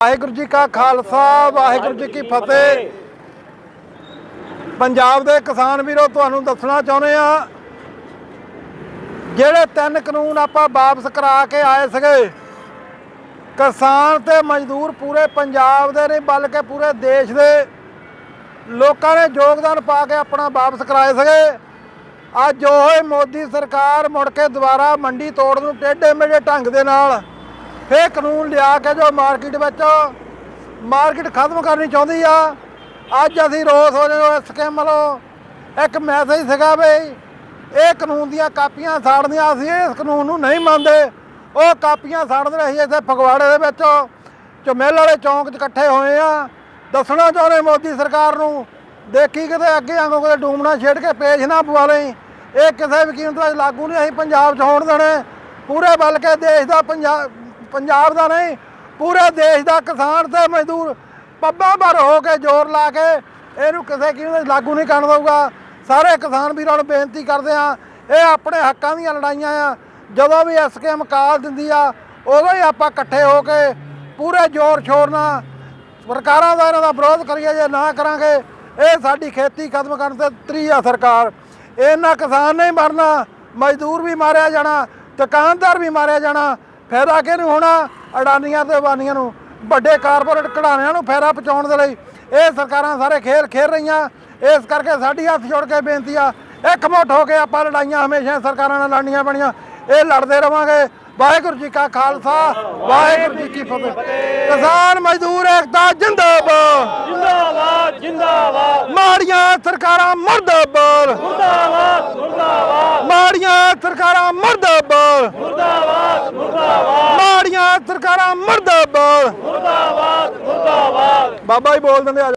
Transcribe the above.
ਵਾਹਿਗੁਰੂ ਜੀ ਕਾ ਖਾਲਸਾ, ਵਾਹਿਗੁਰੂ ਜੀ ਕੀ ਫਤਿਹ। ਪੰਜਾਬ ਦੇ ਕਿਸਾਨ ਵੀਰੋ, ਤੁਹਾਨੂੰ ਦੱਸਣਾ ਚਾਹੁੰਦੇ ਆ ਜਿਹੜੇ ਤਿੰਨ ਕਾਨੂੰਨ ਆਪਾਂ ਵਾਪਸ ਕਰਾ ਕੇ ਆਏ ਸੀਗੇ, ਕਿਸਾਨ ਤੇ ਮਜ਼ਦੂਰ ਪੂਰੇ ਪੰਜਾਬ ਦੇ ਨਹੀਂ, ਬਲਕਿ ਪੂਰੇ ਦੇਸ਼ ਦੇ, ਲੋਕਾਂ ਨੇ ਯੋਗਦਾਨ ਪਾ ਕੇ ਆਪਣਾ ਵਾਪਸ ਕਰਾਏ ਸੀਗੇ। ਅੱਜ ਉਹ ਮੋਦੀ ਸਰਕਾਰ ਮੁੜ ਕੇ ਦੁਬਾਰਾ ਮੰਡੀ ਤੋੜ ਨੂੰ ਟੇਢੇ ਮੇਢੇ ਢੰਗ ਦੇ ਨਾਲ ਇਹ ਕਾਨੂੰਨ ਲਿਆ ਕੇ ਜੋ ਮਾਰਕੀਟ ਵਿੱਚ ਮਾਰਕੀਟ ਖਤਮ ਕਰਨੀ ਚਾਹੁੰਦੀ ਆ, ਅੱਜ ਅਸੀਂ ਰੋਸ ਹੋ ਰਹੇ ਇਸ ਸਕੀਮ ਵੱਲੋਂ। ਇੱਕ ਮੈਸੇਜ ਸੀਗਾ ਵੀ ਇਹ ਕਾਨੂੰਨ ਦੀਆਂ ਕਾਪੀਆਂ ਸਾੜਨੀਆਂ ਅਸੀਂ, ਇਸ ਕਾਨੂੰਨ ਨੂੰ ਨਹੀਂ ਮੰਨਦੇ। ਉਹ ਕਾਪੀਆਂ ਸਾੜਦੇ ਰਹੇ ਇੱਥੇ ਫਗਵਾੜੇ ਦੇ ਵਿੱਚ ਚਮੇਲ ਵਾਲੇ ਚੌਂਕ 'ਚ ਇਕੱਠੇ ਹੋਏ ਆ। ਦੱਸਣਾ ਚਾਹੁੰਦੇ ਮੋਦੀ ਸਰਕਾਰ ਨੂੰ, ਦੇਖੀ ਕਿਤੇ ਅੱਗੇ ਆਂਗੋ ਕਿਤੇ ਡੂਮਣਾ ਛੇੜ ਕੇ ਪੇਸ਼ ਨਾ ਪਵਾ ਲਈ। ਇਹ ਕਿਸੇ ਵੀ ਕੀਮਤ ਵਿੱਚ ਲਾਗੂ ਨਹੀਂ, ਅਸੀਂ ਪੰਜਾਬ 'ਚ ਹੋਣ ਦੇਣੇ। ਪੂਰੇ ਬਲਕੇ ਦੇਸ਼ ਦਾ ਪੰਜਾਬ ਪੰਜਾਬ ਦਾ ਨਹੀਂ, ਪੂਰੇ ਦੇਸ਼ ਦਾ ਕਿਸਾਨ ਤੇ ਮਜ਼ਦੂਰ ਪੱਬਾਂ ਭਰ ਹੋ ਕੇ ਜ਼ੋਰ ਲਾ ਕੇ ਇਹਨੂੰ ਕਿਸੇ ਕਿਵੇਂ ਲਾਗੂ ਨਹੀਂ ਕਰਨ ਦਊਗਾ। ਸਾਰੇ ਕਿਸਾਨ ਵੀਰਾਂ ਨੂੰ ਬੇਨਤੀ ਕਰਦੇ ਆ ਇਹ ਆਪਣੇ ਹੱਕਾਂ ਦੀਆਂ ਲੜਾਈਆਂ ਆ। ਜਦੋਂ ਵੀ ਐਸਕੇਐਮ ਕਾਲ ਦਿੰਦੀ ਆ, ਉਦੋਂ ਹੀ ਆਪਾਂ ਇਕੱਠੇ ਹੋ ਕੇ ਪੂਰੇ ਜ਼ੋਰ ਸ਼ੋਰ ਨਾਲ ਸਰਕਾਰਾਂ ਦਾ ਇਹਨਾਂ ਦਾ ਵਿਰੋਧ ਕਰੀਏ ਜੇ ਨਾ ਕਰਾਂਗੇ, ਇਹ ਸਾਡੀ ਖੇਤੀ ਖਤਮ ਕਰਨ ਤੇ ਤਰੀ ਆ ਸਰਕਾਰ। ਇਹਨਾਂ ਕਿਸਾਨ ਨਹੀਂ ਮਰਨਾ, ਮਜ਼ਦੂਰ ਵੀ ਮਾਰਿਆ ਜਾਣਾ, ਦੁਕਾਨਦਾਰ ਵੀ ਮਾਰਿਆ ਜਾਣਾ ਫਾਇਦਾ ਕਿਹਨੂੰ ਹੋਣਾ? ਅਡਾਨੀਆਂ ਤੇ ਬਾਨੀਆਂ ਨੂੰ। ਵੱਡੇ ਕਾਰਪੋਰੇਟ ਘੜਾਣਿਆਂ ਨੂੰ ਫਾਇਦਾ ਪਹੁੰਚਾਉਣ ਦੇ ਲਈ ਇਹ ਸਰਕਾਰਾਂ ਸਾਰੇ ਖੇਲ ਖੇਡ ਰਹੀਆਂ। ਇਸ ਕਰਕੇ ਸਾਡੀ ਹੱਥ ਜੋੜ ਕੇ ਬੇਨਤੀ ਆ ਇਕਮੁੱਠ ਹੋ ਕੇ ਆਪਾਂ ਲੜਾਈਆਂ ਹਮੇਸ਼ਾ ਸਰਕਾਰਾਂ ਨਾਲ ਲੜਨੀਆਂ ਬਣੀਆਂ ਇਹ ਲੜਦੇ ਰਵਾਂਗੇ। ਵਾਹਿਗੁਰੂ ਜੀ ਕਾ ਖਾਲਸਾ ਵਾਹਿਗੁਰੂ ਜੀ ਕੀ ਫਤਿਹ। ਕਿਸਾਨ ਮਜ਼ਦੂਰ ਏਕਤਾ ਜਿੰਦਾਬਾਦ। ਜਿੰਦਾਬਾਦ ਜਿੰਦਾਬਾਦ। ਮਾੜੀਆਂ ਸਰਕਾਰਾਂ ਮਰਦਾਬਾਦ। ਮੁਰਦਾਬਾਦ ਮੁਰਦਾਬਾਦ। ਮਾੜੀਆਂ ਸਰਕਾਰਾਂ ਮਰਦਾਬਾਦ। ਮੁਰਦਾਬਾਦ ਮੁਰਦਾਬਾਦ ਮਾੜੀਆਂ ਸਰਕਾਰਾਂ ਮੁਰਦਾਬਾਦ ਮੁਰਦਾਬਾਦ ਬਾਬਾ ਜੀ ਬੋਲ ਦਿੰਦੇ ਆ